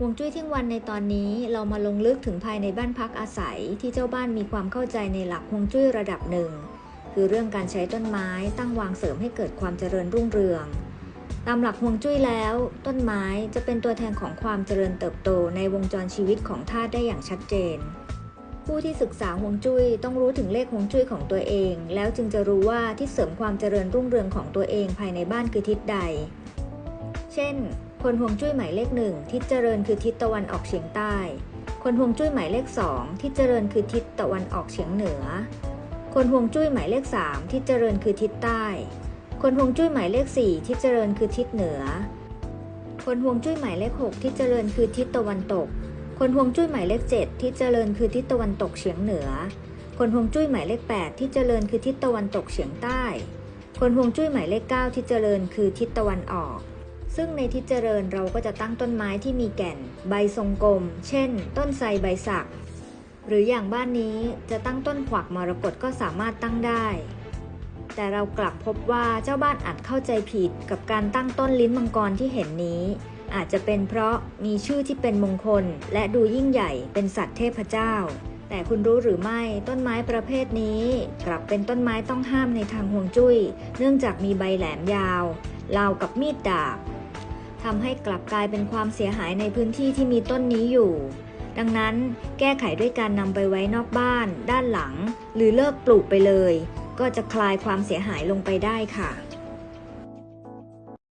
วงจุ้ยเที่ยงวันในตอนนี้เรามาลงลึกถึงภายในบ้านพักอาศัยที่เจ้าบ้านมีความเข้าใจในหลักฮวงจุ้ยระดับหนึ่ง คือเรื่องการใช้ต้นไม้ตั้งวางเสริมให้เกิดความเจริญรุ่งเรือง ตามหลักฮวงจุ้ยแล้ว ต้นไม้จะเป็นตัวแทนของความเจริญเติบโตในวงจรชีวิตของธาตุได้อย่างชัดเจน ผู้ที่ศึกษาฮวงจุ้ยต้องรู้ถึงเลขฮวงจุ้ยของตัวเอง แล้วจึงจะรู้ว่าที่เสริมความเจริญรุ่งเรืองของตัวเองภายในบ้านคือทิศใด เช่น คนฮวงจุ้ยหมายเลขหนึ่งทิศเจริญคือทิศตะวันออกเฉียงใต้ คนฮวงจุ้ยหมายเลขสองทิศเจริญคือทิศตะวันออกเฉียงเหนือ คนฮวงจุ้ยหมายเลขสามทิศเจริญคือทิศใต้ คนฮวงจุ้ยหมายเลขสี่ทิศเจริญคือทิศเหนือ คนฮวงจุ้ยหมายเลขหกทิศเจริญคือทิศตะวันตก คนฮวงจุ้ยหมายเลขเจ็ดทิศเจริญคือทิศตะวันตกเฉียงเหนือ คนฮวงจุ้ยหมายเลขแปดทิศเจริญคือทิศตะวันตกเฉียงใต้ คนฮวงจุ้ยหมายเลขเก้าทิศเจริญคือทิศตะวันออก ซึ่งในทิศเจริญเราก็จะตั้งต้นไม้ที่มีแก่น ใบทรงกลม เช่น ต้นไทรใบสัก หรืออย่างบ้านนี้จะตั้งต้นขวักมรกตก็สามารถตั้งได้ แต่เรากลับพบว่าเจ้าบ้านอาจเข้าใจผิดกับการตั้งต้นลิ้นมังกรที่เห็นนี้ อาจจะเป็นเพราะมีชื่อที่เป็นมงคล และดูยิ่งใหญ่เป็นสัตว์เทพเจ้า แต่คุณรู้หรือไม่ต้นไม้ประเภทนี้ กลับเป็นต้นไม้ต้องห้ามในทางห่วงจุ้ย เนื่องจากมีใบแหลมยาวราวกับมีดดาบ ทำให้กลับกลายเป็นความเสียหายในพื้นที่ที่มีต้นนี้อยู่ ดังนั้นแก้ไขด้วยการนำไปไว้นอกบ้าน ด้านหลัง หรือเลิกปลูกไปเลย ก็จะคลายความเสียหายลงไปได้ค่ะ